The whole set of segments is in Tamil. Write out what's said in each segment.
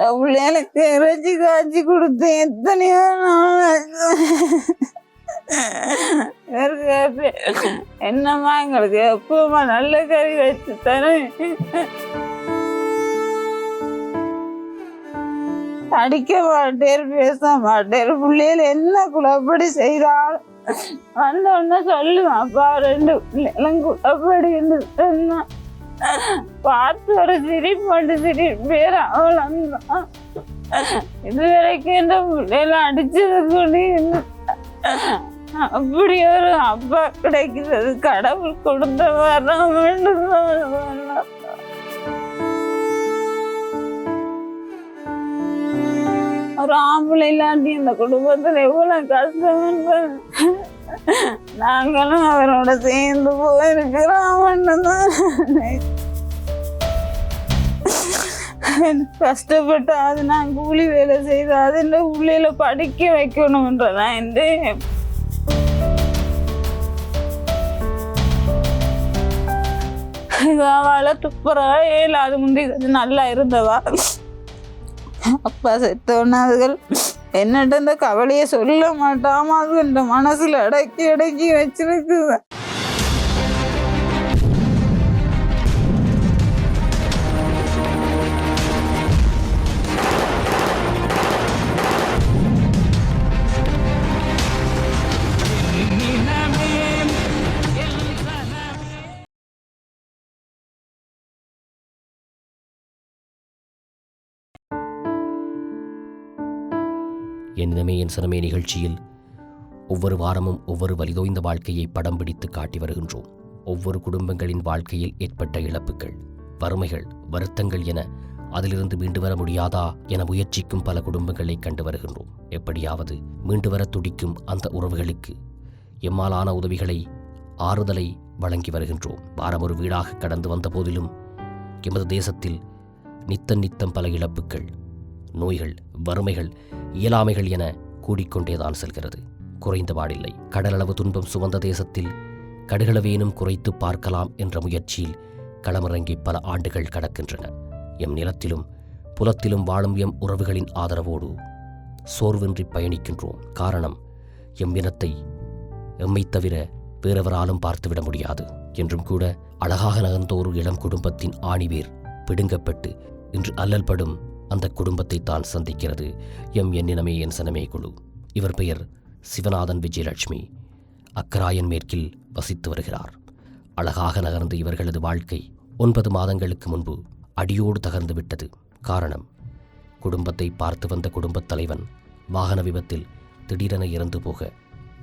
இந்த பிள்ளைகளுக்கு இறைச்சி காய்ச்சி கொடுத்து எத்தனையோ நாள். என்னம்மா எங்களுக்கு எப்பவுமா நல்ல கறி வச்சு தரேன். அடிக்க மாட்டேர் பேச மாட்டேரு பிள்ளைகள் என்ன குழப்படி செய்தாலும் வந்த உடனே சொல்லுவேன் அப்பா ரெண்டு பிள்ளைகளும் குழப்படி சொன்னா ஒரு சிரிப்பு சிரிப்பு. பேர் அவ்வளோதான் இது வரைக்கும் இந்த பிள்ளைகளை அடிச்சது கூட அப்படி ஒரு அப்பா கிடைக்கிறது கடவுள் கொடுத்த வரம் வேண்டும் தான் ஒரு ஆம்பளை இல்லாட்டி இந்த குடும்பத்துல எவ்வளவு கஷ்டம் நாங்களும் அவரோட சேர்ந்து போயிருக்கிறோம் கஷ்டப்பட்டு அது நான் கூலி வேலை செய்து அது இந்த பிள்ளையில படிக்க வைக்கணும்ன்றதான் இந்த அவளை துப்புறா ஏழு அது முந்தி நல்லா இருந்தவா. அப்பா செத்தோன்னு என்னட்ட இந்த கவலையை சொல்ல மாட்டாமல் அது இந்த மனசில் அடக்கி அடக்கி வச்சிருக்குது. என்னிடமே என் சனமே நிகழ்ச்சியில் ஒவ்வொரு வாரமும் ஒவ்வொரு வலிதோய்ந்த வாழ்க்கையை படம் பிடித்து காட்டி வருகின்றோம். ஒவ்வொரு குடும்பங்களின் வாழ்க்கையில் ஏற்பட்ட இழப்புகள் வறுமைகள் வருத்தங்கள் என அதிலிருந்து மீண்டு வர முடியாதா என முயற்சிக்கும் பல குடும்பங்களை கண்டு வருகின்றோம். எப்படியாவது மீண்டு வர துடிக்கும் அந்த உறவுகளுக்கு எம்மாலான உதவிகளை ஆறுதலை வழங்கி வருகின்றோம். வாரம் ஒரு வீடாக கடந்து வந்த போதிலும் எமது தேசத்தில் நித்தம் நித்தம் பல இழப்புகள் நோய்கள் வறுமைகள் இயலாமைகள் என கூடிக்கொண்டேதான் செல்கிறது. குறைந்தபாடில்லை கடலளவு துன்பம் சுமந்த தேசத்தில் கடுகளவேனும் குறைத்து பார்க்கலாம் என்ற முயற்சியில் களமிறங்கி பல ஆண்டுகள் கடக்கின்றன. எம் நிலத்திலும் புலத்திலும் வாழும் எம் உறவுகளின் ஆதரவோடு சோர்வின்றி பயணிக்கின்றோம். காரணம் எம் இனத்தை எம்மை தவிர வேறெவராலும் பார்த்துவிட முடியாது. என்றும் கூட அழகாக நகர்ந்த ஒரு இளம் குடும்பத்தின் ஆணிவேர் பிடுங்கப்பட்டு இன்று அல்லல்படும் அந்த குடும்பத்தை தான் சந்திக்கிறது. எம் எண்ணினமே என் சனமே குழு. இவர் பெயர் சிவநாதன் விஜயலட்சுமி. அக்கராயன் மேற்கில் வசித்து வருகிறார். அழகாக நகர்ந்த இவர்களது வாழ்க்கை ஒன்பது மாதங்களுக்கு முன்பு அடியோடு தகர்ந்து விட்டது. காரணம் குடும்பத்தை பார்த்து வந்த குடும்பத் தலைவன் வாகன விபத்தில் திடீரென இறந்து போக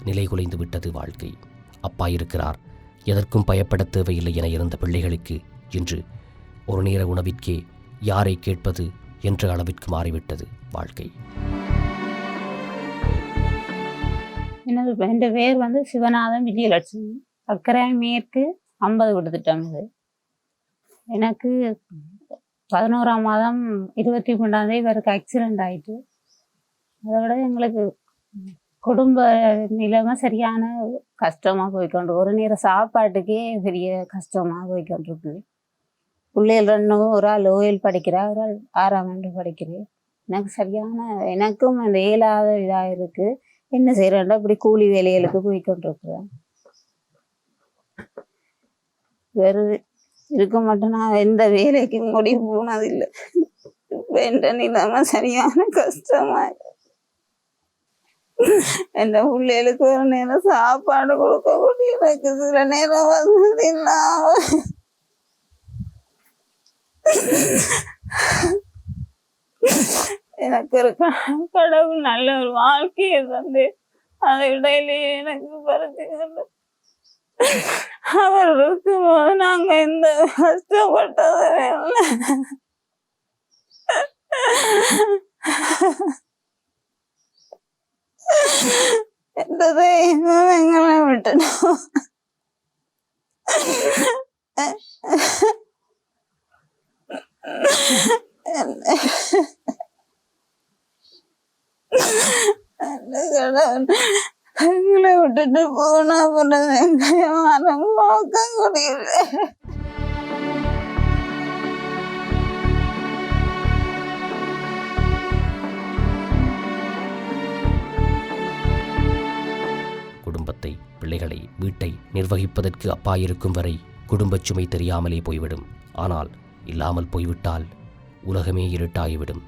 நிலைகுலைந்து விட்டது வாழ்க்கை. அப்பா இருக்கிறார். எதற்கும் பயப்படத் தேவையில்லை என இருந்த பிள்ளைகளுக்கு இன்று ஒரு நேர உணவிற்கே யாரை கேட்பது என்ற அளவிற்கு மாறிவிட்டது வாழ்க்கை. என்னது என் பேர் வந்து சிவநாதன் விஜயலட்சுமி. அக்கரை மேற்கு ஐம்பது கொடுத்துட்டோம் இது. எனக்கு பதினோராம் மாதம் இருபத்தி மூணாம் தேதி இவருக்கு ஆக்சிடெண்ட் ஆயிட்டு அதை விட எங்களுக்கு குடும்ப நிலைமை சரியான கஷ்டமாக போய்க்கொண்டு ஒரு நேரம் சாப்பாட்டுக்கே பெரிய கஷ்டமாக போய்க்கொண்டிருக்கு. பிள்ளைகள் ரெண்டும் ஒரு ஆள் ஓயில் படிக்கிறா ஒரு ஆள் ஆறாம் ஆண்டு படிக்கிறேன் எனக்கு சரியான எனக்கும் அந்த இயலாத இதாக இருக்குது என்ன செய்கிறேன்டா இப்படி கூலி வேலைகளுக்கு போய் கொண்டிருக்கிறேன் வேறு இருக்க மாட்டேன்? நான் எந்த வேலைக்கும் முடிவு போனதில்லை. வேண்ட நிலைமை சரியான கஷ்டமா எந்த பிள்ளைகளுக்கு ஒரு நேரம் சாப்பாடு கொடுக்க முடியல சில நேரம் வந்து இல்லாம எனக்கு ஒரு கடவுள் நல்ல ஒரு வாழ்க்கையை தந்து அந்த இடையிலேயே எனக்கு பறிச்சுக்கொண்டு அவர் இருக்கும்போது நாங்க இந்த கஷ்டப்பட்டதும் இல்லை. எந்த தெய்வம் எங்களை விட்டுட்டோம் அந்த விட்டுட்டு போனா அப்புறம் பார்க்க முடியல. குடும்பத்தை பிள்ளைகளை வீட்டை நிர்வகிப்பதற்கு அப்பா இருக்கும் வரை குடும்பச் சுமை தெரியாமலே போய்விடும். ஆனால் இல்லாமல் போய்விட்டால் உலகமே இருட்டாகிவிடும்.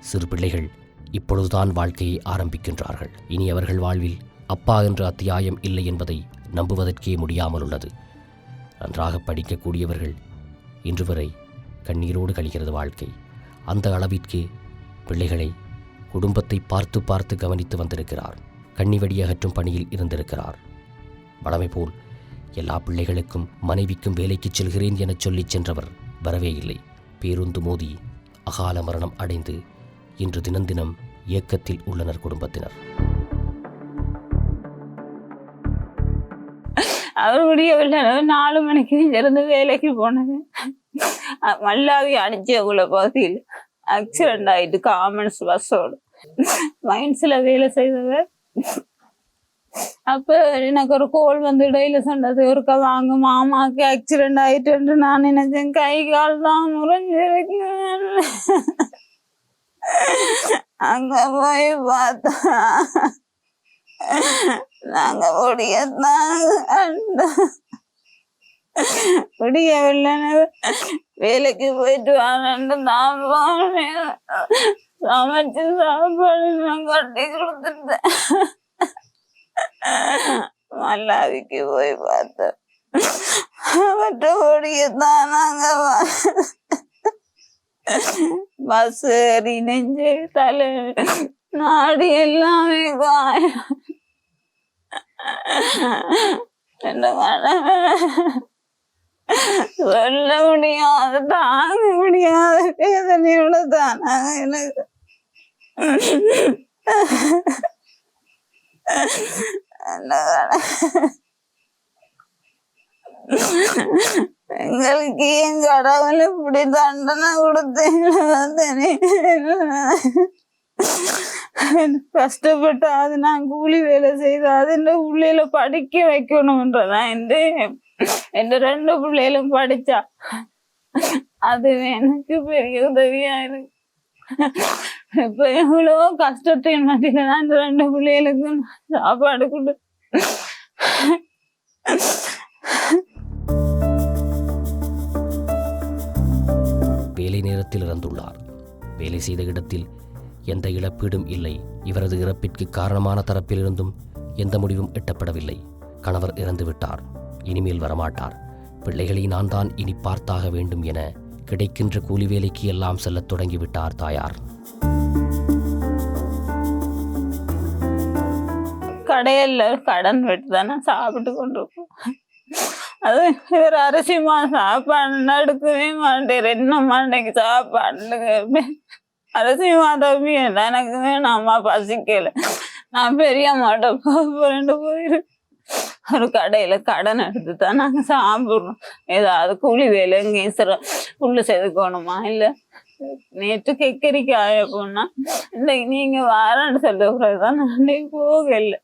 சிறு பிள்ளைகள் இப்பொழுதுதான் வாழ்க்கையை ஆரம்பிக்கின்றார்கள். இனி அவர்கள் வாழ்வில் அப்பா என்ற அத்தியாயம் இல்லை என்பதை நம்புவதற்கே முடியாமல் உள்ளது. நன்றாக படிக்கக்கூடியவர்கள் இன்று வரை கண்ணீரோடு கழிகிறது வாழ்க்கை. அந்த அளவிற்கு பிள்ளைகளை குடும்பத்தை பார்த்து பார்த்து கவனித்து வந்திருக்கிறார். கண்ணிவடி அகற்றும் பணியில் இருந்திருக்கிறார். வளமை போல் எல்லா பிள்ளைகளுக்கும் மனைவிக்கும் வேலைக்கு செல்கிறேன் எனச் சொல்லிச் சென்றவர் வரவே இல்லை. பேருந்து மோதி அகால மரணம் அடைந்து இன்று தினம் தினம் இயக்கத்தில் உள்ளனர் குடும்பத்தினர். அவர் முடியவில்லை நாலு மணிக்கு இருந்து வேலைக்கு போனது. மல்லாவி மல்லாவி அடிச்சகுள்ள பகுதியில் ஆக்சிடென்ட் ஆயிட்டு காமன்ஸ் பஸ்ஸோடு மைன்ஸ்ல வேலை செய்தவர் அப்போ எனக்கு ஒரு கோல் வந்து இடையில சொன்னது ஒருக்கா வாங்க மாமாக்கு ஆக்சிடென்ட் ஆயிட்டு நான் நினைச்சேன். கை கால் தான் முறைஞ்சிருக்கு. அங்க போய் பார்த்தா நாங்க முடியத்தான் முடியவில்லைன்னு வேலைக்கு போயிட்டு வாங்க நான் போனேன். சமைச்சு சாப்பாடு நான் கட்டி கொடுத்துட்டேன். மல்லாவிக்கு போய் பார்த்தேன். மற்றபடியத்தான் நாங்க பஸ் ஏறி நெஞ்சு தலை நாடு எல்லாமே காயம் சொல்ல முடியாத தாங்க முடியாத வேதனையோட தானாங்க எனக்கு. எங்களுக்கு என் கடவுள் இப்படி தண்டனை கொடுத்தீங்களா? கஷ்டப்பட்டு அது நான் கூலி வேலை செய்து அது இந்த பிள்ளையில படிக்க வைக்கணும்ன்றதான் என்று என் ரெண்டு பிள்ளைகளும் படிச்சா. அது எனக்கு பெரிய உதவியா இருக்கு. இப்போ எவ்வளோ கஷ்டத்தின் மத்தியில தான் இந்த ரெண்டு பிள்ளைகளுக்கும் சாப்பாடு கொடு. வேலை நேரத்தில் இறந்துள்ளார். வேலை செய்த இடத்தில் எந்த இழப்பீடும் இல்லை. இவரது இறப்பிற்கு காரணமான தரப்பிலிருந்தும் எந்த முடிவும் எட்டப்படவில்லை. கணவர் இறந்துவிட்டார். இனிமேல் வரமாட்டார். பிள்ளைகளை நான் தான் இனி பார்த்தாக வேண்டும் என கிடைக்கின்ற கூலி வேலைக்கு எல்லாம் செல்லத் தொடங்கிவிட்டார் தாயார். கடையில கடன் விட்டு தானே சாப்பிட்டு கொண்டு இருப்போம் அது இவர் அரிசி மா சாப்பாடு எடுக்கவே மாட்டேன் என்ன மாட்டேங்க சாப்பாடு அரிசி தம்பி எனக்கு வேணாம்மா பசிக்கல. நான் பெரிய மாட்டை போறேன்னு போயிருக்கேன் ஒரு கடையில கடன் எடுத்து தான் நாங்க சாப்பிட்றோம். ஏதாவது கூலி வேலை இங்கே உள்ள செதுக்கணுமா? இல்லை நேற்று கெக்கரிக்கு ஆய போனா இன்னைக்கு நீங்க வாரன்னு சொல்ல பிறகுதான் நான் போகல.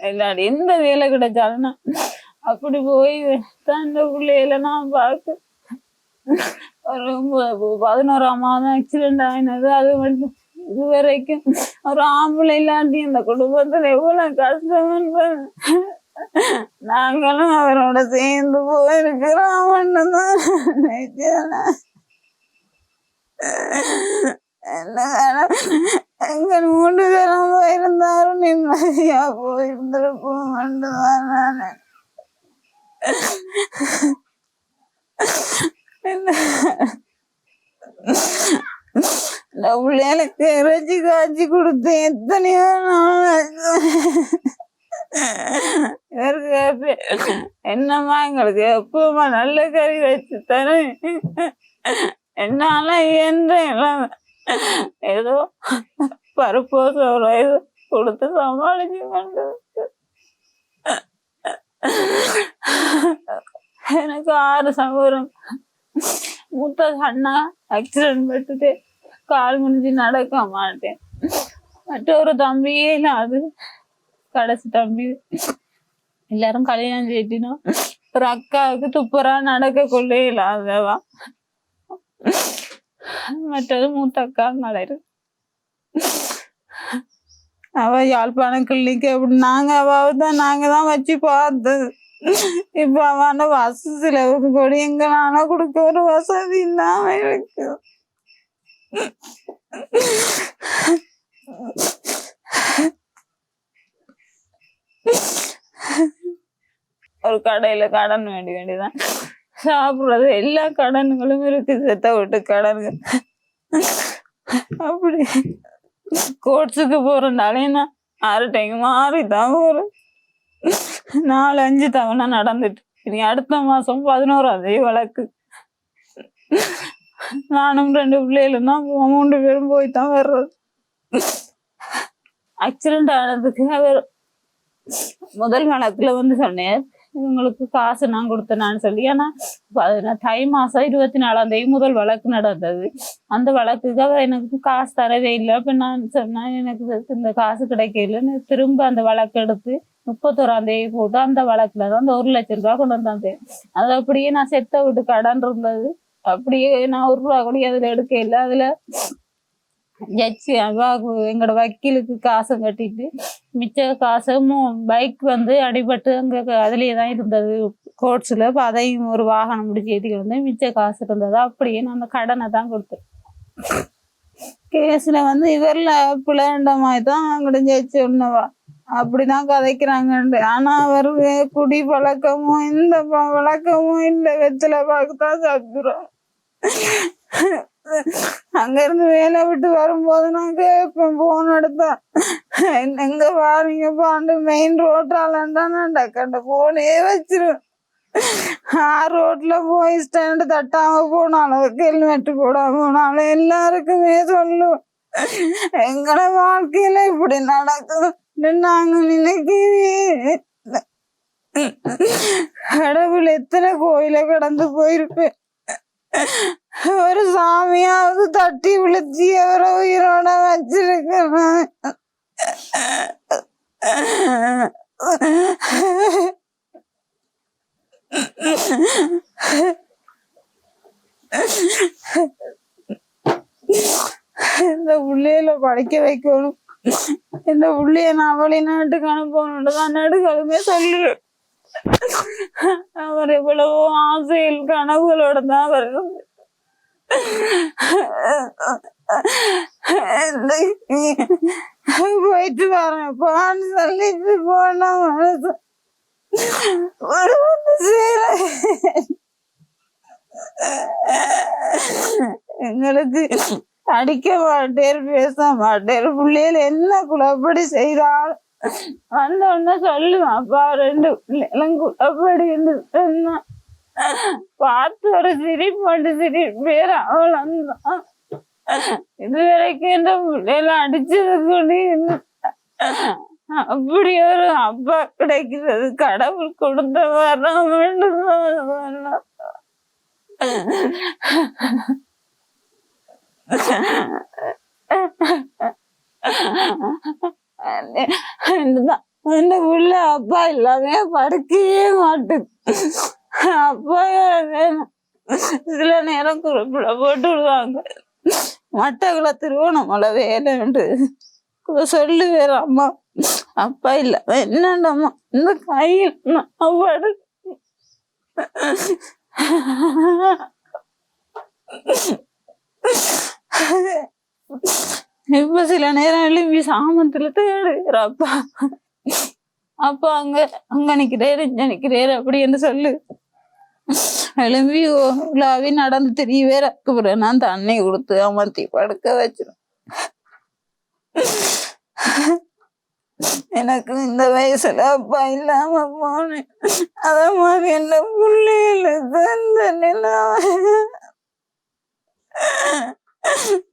இல்லாடி எந்த வேலை கிடைச்சாலும் நான் அப்படி போய் தான் இந்த பிள்ளையில நான் பார்க்க ஒரு பதினோராம் மாதம் ஆக்சிடென்ட் ஆயினது அது மட்டும். இது வரைக்கும் ஒரு ஆம்பளை இல்லாட்டி இந்த குடும்பத்துல எவ்வளவு கஷ்டம் நாங்களும் அவரோட சேர்ந்து போயிருக்கிறோம் தான் எங்கள் என்ன எங்க மூணு பேரும் நிம்மதியா போயிருந்திருப்போம் தான் நான் இந்த பிள்ளைகளுக்கு இறைச்சி காய்ச்சி கொடுத்தேன் எத்தனையோ நாள் இவருக்கு என்னம்மா எங்களுக்கு எப்பவுமா நல்ல கறி வச்சு தரேன். என்னால இயன்ற ஏதோ பருப்போ சோறோ ஏதோ கொடுத்து சமாளிச்சு கொண்டு எனக்கு ஆறு சகோதரம் மூத்த அண்ணா ஆக்சிடென்ட் பட்டுட்டு கால் முடிஞ்சு நடக்க மாட்டேன். மற்றொரு தம்பியே இல்லாது கடைசி தம்பி. எல்லாரும் கல்யாணம் செய்யிட்டினோம் ஒரு அக்காவுக்கு துப்புரா நடக்க கொள்ளே இல்லாதவா. மற்றது மூத்த அக்கா அவ யாழ்ப்பாணம் கிளினிக்கு அப்படி நாங்க அவாவை தான் நாங்க தான் வச்சு பார்த்தது இப்ப அவன வசதி செலவுக்கு கூட எங்க நானா கொடுக்க ஒரு வசதி இல்லாம இருக்கு. ஒரு கடையில கடன் வேண்டி வேண்டிதான் சாப்பிடுறது. எல்லா கடன்களும் இருக்கு செத்த விட்டு கடன்கள். அப்படி. கோட்ஸுக்கு போறனாலே நான் ஆறு டைம் மாறி தான் போறேன் நாலு அஞ்சு தவணை நடந்துட்டு. இனி அடுத்த மாசம் பதினோராம் தேதி வழக்கு. நானும் ரெண்டு பிள்ளைகளும் தான் மூன்று பேரும் போய் தான் வர்றது. ஆக்சிடென்ட் ஆனதுக்கு அவர் முதல் வழக்குல வந்து சொன்னேன். இவங்களுக்கு காசு நான் கொடுத்தேனான்னு சொல்லி. ஆனா தை மாசம் இருபத்தி நாலாம் தேதி முதல் வழக்கு நடந்தது. அந்த வழக்குக்கு அவர் எனக்கு காசு தரவே இல்லை. அப்போ நான் சொன்னேன் எனக்கு இந்த காசு கிடைக்கலன்னு திரும்ப அந்த வழக்கு எடுத்து முப்பத்தோராம் தேதி போட்டு அந்த வழக்குல தான் அந்த ஒரு லட்சம் ரூபாய் கொண்டு வந்தேன் அது அப்படியே நான் செத்த விட்டு கடன் இருந்தது. அப்படியே நான் ஒரு ரூபா கூட அதுல எடுக்க இல்லை. அதுல ஜட்ஜி எங்களோட வக்கீலுக்கு காசு கட்டிட்டு மிச்ச காசும் பைக் வந்து அடிபட்டு அங்க அதுலேயே தான் இருந்தது கோர்ட்ஸ்ல இப்போ அதையும் ஒரு வாகனம் முடிச்சு ஏற்றிக்கிட்டு வந்து மிச்ச காசு இருந்தது. அப்படியே நான் அந்த கடனை தான் கொடுத்தேன். கேஸ்ல வந்து இவரில் பிள்ளைண்ட மாதிரி தான் அங்கிட்ட ஜட்ஜி ஒண்ணுவா அப்படிதான் கதைக்கிறாங்க ஆனா அவர் குடி பழக்கமும் இந்த ப- பழக்கமும் இல்ல வெத்தில பார்க்கத்தான் சாப்பிடுறோம் அங்க இருந்து வேலை விட்டு வரும்போது நான் கேட்பேன் போன் எடுத்தா. எங்க பாருங்கப்பாண்டு மெயின் ரோட்டாலண்டா நான் டக்கண்ட போனே வச்சிருவேன் ஆ ரோட்ல போய் ஸ்டாண்டு தட்டாம போனாலும் ஹெல்மெட் போடாம போனாலும் எல்லாருக்குமே சொல்லுவோம் எங்கட வாழ்க்கையில இப்படி நடக்கும் நாங்க நினைக்கவே கடவுள் எத்தனை கோயில கடந்து போயிருப்பேன். ஒரு சாமியாவது தட்டி விழுத்தி அவரை உயிரோட வச்சிருக்கிறேன். இந்த புள்ளையில படிக்க வைக்கணும். இந்த புள்ளைய நான் வெளிநாட்டுக்கு அனுப்பணும்னு தான் நடுகளுமே சொல்லுறேன் அவர் எவ்வளவோ ஆசையில் கனவுகளோட தான் வருது போயிட்டு வரேன். போன்னு சொல்லிட்டு போனா மனசு ஒரு ஒன்று செய்யல எங்களுக்கு அடிக்க மாட்டேர் பேச மாட்டேர் பிள்ளைகள் என்ன குழப்படி செய்தால் வந்த உடனே சொல்லுவேன் அப்பா ரெண்டு பிள்ளைகளும் குழப்படி சொன்னான் பார்த்து ஒரு சிரிப்பு சிரிப்பு பேர் அவ்வளவுதான் இது வரைக்கும் இந்த பிள்ளைகளை அடிச்சது கூட அப்படி ஒரு அப்பா கிடைக்கிறது கடவுள் கொடுத்த வரம் வேண்டும். இந்த உள்ள அப்பா இல்லாம படுக்கவே மாட்டேன் அப்பா வேணும். சில நேரம் குறிப்பிட போட்டு விடுவாங்க. மட்டக்குள்ள திருவோணமலை வேலைண்டு சொல்லு வேற அம்மா. அப்பா இல்ல. என்னண்டம்மா இந்த கையில் அவ்வாடு இப்ப சில நேரம் எழுப்பி சாமத்துல தேடுகிற அப்பா. அப்பா அங்க அங்க நிக்கிறேரு இங்க நிக்கிறேரு அப்படின்னு சொல்லு. எழும்பி உலாவி நடந்து தெரியவே அப்புறம் நான் தண்ணி கொடுத்து அமர்த்தி படுக்க வச்சிரும் எனக்கு இந்த வயசுல அப்பா இல்லாம போனேன் அத மாதிரி என்ன பிள்ளைகளுக்கு இந்த நிலைமை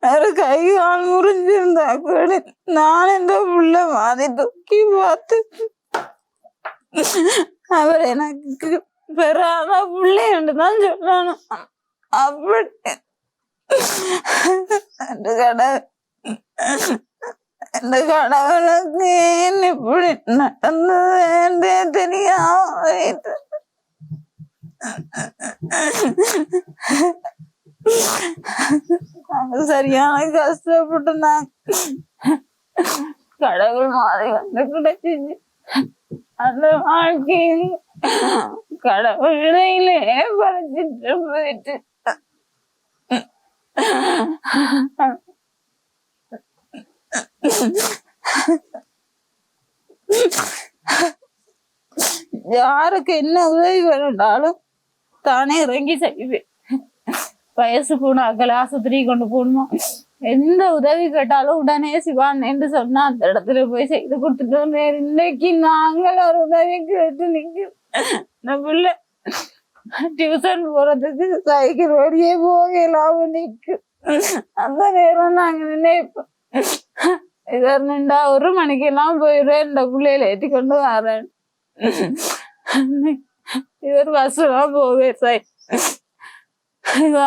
ஒரு கை கால் முறிஞ்சிருந்தா கூட நான் இந்த புள்ள மாதிரி தூக்கி பார்த்து அவர் எனக்கு பெறாத பிள்ளைன்னு தான் சொல்லணும் அப்படி அந்த கடவுள் அந்த கடவுளுக்கு ஏன் இப்படி நடந்தது தெரியாம போயிட்டு. நாங்க சரியான கஷ்டப்பட்டு நாங்க கடவுள் மாதிரி வந்து கிடைச்சிச்சு அந்த வாழ்க்கையை கடவுள் படைச்சிட்டு போயிட்டு. யாருக்கு என்ன உதவி வேணும்னாலும் தானே இறங்கி செய்வேன் வயசு போனாக்கள் ஆஸ்பத்திரி கொண்டு போகணுமா? எந்த உதவி கேட்டாலும் உடனே சிவான் என்று சொன்னா அந்த இடத்துல போய் செய்து கொடுத்துட்டு வந்தேன். இன்னைக்கு நாங்கள் ஒரு உதவி கேட்டு நிற்கிறோம் இந்த பிள்ளை டியூஷன் போறதுக்கு சைக்கிள் ஓடியே போகலாம் நிக்கு அந்த நேரம் நாங்க நினைப்போம். இவர் நின்றா ஒரு மணிக்கெல்லாம் போயிடுவேன். இந்த பிள்ளையில ஏற்றி கொண்டு வரேன். இவர் பஸ்லாம் போவேன். சை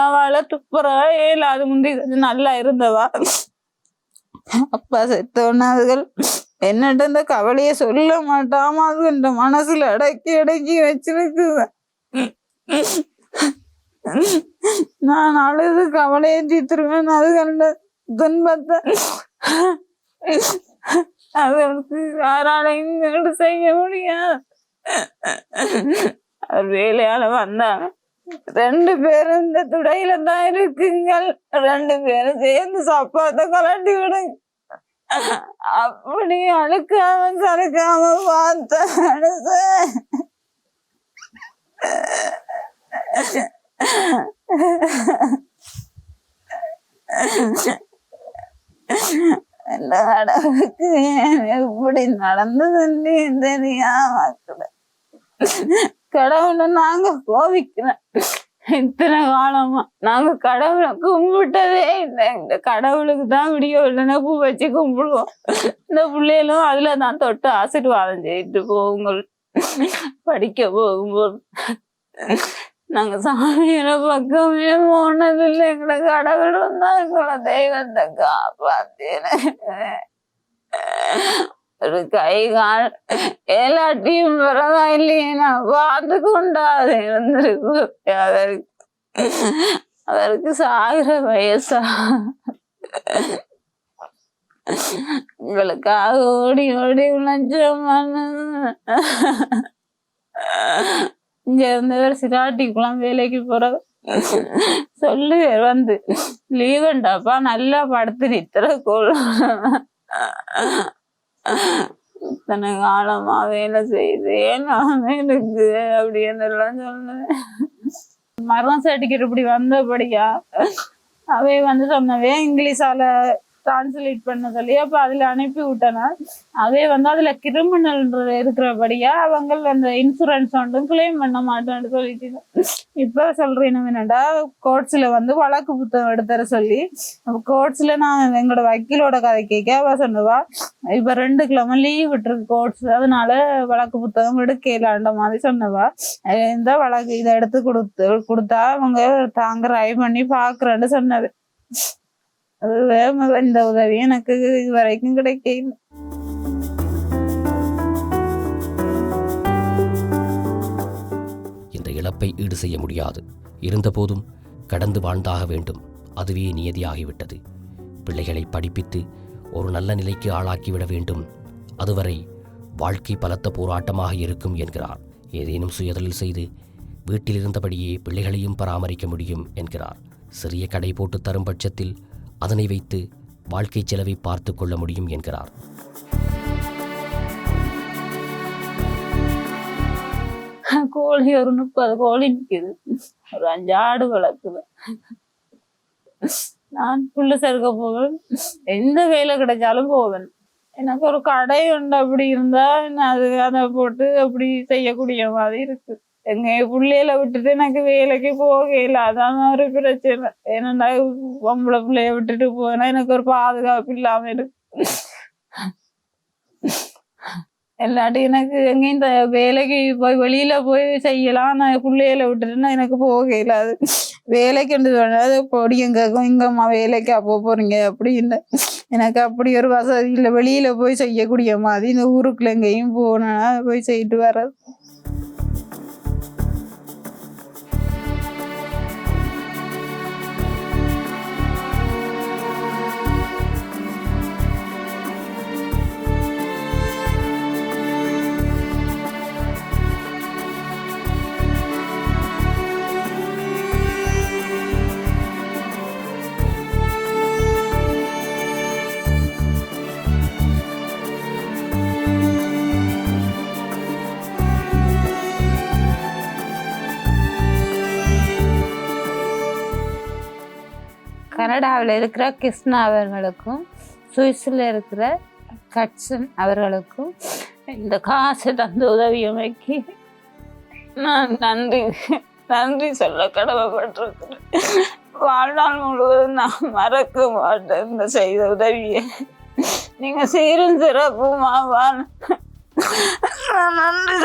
அவளை துப்புறா ஏல அது முந்தி கொஞ்சம் நல்லா இருந்தவா. அப்பா செத்தவனாதுகள் என்னட்ட இந்த கவலைய சொல்ல மாட்டாம அது இந்த மனசுல அடக்கி அடக்கி வச்சிருக்குவேன் நான் அழுது கவலையை தீத்துருவேன் அது கண்ட துன்பத்தை அவருக்கு யாராலையும் செய்ய முடியாது. அவர் வேலையால வந்தாங்க ரெண்டு பேரும் இந்த துடையில தான் இருக்குங்கள். ரெண்டு பேரும் சேர்ந்து சாப்பாட்டை கலட்டி விடுங்க அப்படி அழுக்காம சறுக்காம பார்த்த மனுஷன். இந்த கடவுளுக்கு எப்படி நடந்ததுன்னு தெரியாம கடவுளை நாங்க கோவிக்கிறேன் இத்தனை காலமா நாங்க கடவுளை கும்பிட்டதே இல்லை. இந்த கடவுளுக்கு தான் விடிய இல்லைன்னா பூ வச்சு கும்பிடுவோம். இந்த பிள்ளைகளும் அதுல தான் தொட்டு ஆசீர்வாதம் செய்யிட்டு போகுங்கள் படிக்க போகும்போது நாங்க சாமியோட பக்கமே போனதில்லை. எங்களை கடவுள் தான் எங்களை தெய்வத்தை காப்பாத்தின கை கால் எல்லாத்தையும் பரவாயில்லையே நான் பார்த்து கொண்டாது இருந்திருக்கும் அவருக்கு அவருக்கு சாகிற வயசா உங்களுக்காக ஓடி ஓடி உழைச்சோம் இங்க இருந்தவர் சிராட்டிக்குலாம் வேலைக்கு போற சொல்லு வந்து லீவுண்டாப்பா நல்லா படுத்து நித்திர இத்தனை காலமா வேலை செய்யுது நான் எனக்கு அப்படின்னு எல்லாம் சொன்னேன். மரம் சர்டிஃபிகேட் இப்படி வந்தபடியா அவை வந்து சொன்னவே இங்கிலீஷால டிரான்ஸ்லேட் பண்ண சொல்லி அப்ப அதுல அனுப்பி விட்டனா அதே வந்து அதுல கிரிமினல் இருக்கிறபடியா அவங்க அந்த இன்சூரன்ஸ் வந்து கிளைம் பண்ண மாட்டேன்னு சொல்லிட்டு இப்ப சொல்கிறேன் என்னடா கோர்ட்ஸ்ல வந்து வழக்கு புத்தகம் எடுத்துற சொல்லி கோர்ட்ஸ்ல நான் எங்களோட வக்கீலோட கதை கேட்க அவ சொன்னவா இப்ப ரெண்டு கிழமை லீவ் விட்டுருக்கு கோர்ட்ஸ் அதனால வழக்கு புத்தகம் எடுக்கலான்ற மாதிரி சொன்னவா. இந்த வழக்கு இதை எடுத்து கொடுத்து கொடுத்தா அவங்க தாங்க ட்ரை பண்ணி பாக்குறேன்னு சொன்னது இந்த உதவி எனக்கு இது வரைக்கும் கிடைக்கல. இந்த இழப்பை ஈடு செய்ய முடியாது. இருந்தபோதும் கடந்து வாழ்ந்தாக வேண்டும். அதுவே நியதியாகிவிட்டது. பிள்ளைகளை படிப்பித்து ஒரு நல்ல நிலைக்கு ஆளாக்கிவிட வேண்டும். அதுவரை வாழ்க்கை பலத்த போராட்டமாக இருக்கும் என்கிறார். ஏதேனும் சுயதொழில் செய்து வீட்டில் இருந்தபடியே பிள்ளைகளையும் பராமரிக்க முடியும் என்கிறார். சிறிய கடை போட்டு தரும் பட்சத்தில் அதனை வைத்து வாழ்க்கை செலவை பார்த்து கொள்ள முடியும் என்கிறார். கோழி ஒரு முப்பது கோழி நிற்குது ஒரு அஞ்சு ஆடு வளர்க்குது. நான் புல்லு சேர்க்க போவேன். எந்த வேலை கிடைச்சாலும் போவேன். எனக்கு ஒரு கடை உண்டு. அப்படி இருந்தா நான் அது அதை போட்டு அப்படி செய்யக்கூடிய மாதிரி இருக்கு. எங்க பிள்ளையில விட்டுட்டு எனக்கு வேலைக்கு போகல அதான் ஒரு பிரச்சனை ஏன்னா பொம்பளை பிள்ளைய விட்டுட்டு போனா எனக்கு ஒரு பாதுகாப்பு இல்லாம இருக்கு இல்லாட்டி எனக்கு எங்கேயும் இந்த வேலைக்கு போய் வெளியில போய் செய்யலாம் நான் பிள்ளையில விட்டுட்டுன்னா எனக்கு போக இல்லாது வேலைக்கு அது பொடி எங்கக்கும் இங்கம்மா வேலைக்கு அப்போ போறீங்க அப்படி இல்லை எனக்கு அப்படி ஒரு வசதி இல்லை வெளியில போய் செய்யக்கூடிய மாதிரி இந்த ஊருக்குள்ள எங்கேயும் போனா போய் செய்யிட்டு வர்றது கனடாவில் இருக்கிற கிருஷ்ணா அவர்களுக்கும் சுவிஸில் இருக்கிற கட்சன் அவர்களுக்கும் இந்த காசு தந்த உதவியமைக்கு நான் நன்றி நன்றி சொல்ல கடமைப்பட்டிருக்கிறேன். வாழ்நாள் முழுவதும் நான் மறக்க மாட்டேன் இந்த செய்த உதவியை. நீங்கள் சீரும் சிறப்புமா வாழ் நான் நன்றி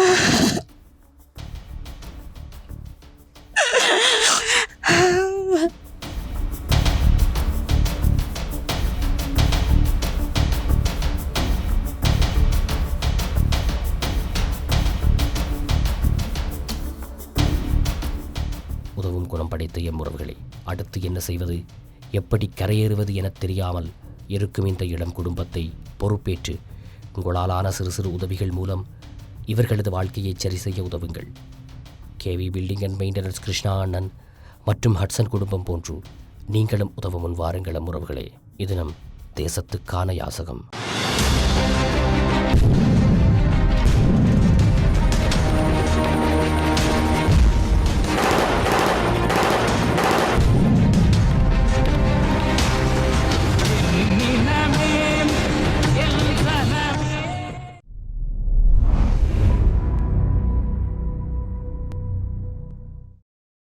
Ha உதவும் குணம் படைத்த எம் அடுத்து என்ன செய்வது? எப்படி கரையேறுவது எனத் தெரியாமல் இருக்கும் இந்த இளம் குடும்பத்தை பொறுப்பேற்று உங்களாலான சிறு சிறு உதவிகள் மூலம் இவர்களது வாழ்க்கையை சரி செய்ய உதவுங்கள். KV building and maintenance Krishna அண்ணன் மற்றும் ஹட்சன் குடும்பம் போன்று நீங்களும் உதவ முன் வாருங்களம் உறவுகளே இது நம் தேசத்துக்கான யாசகம்.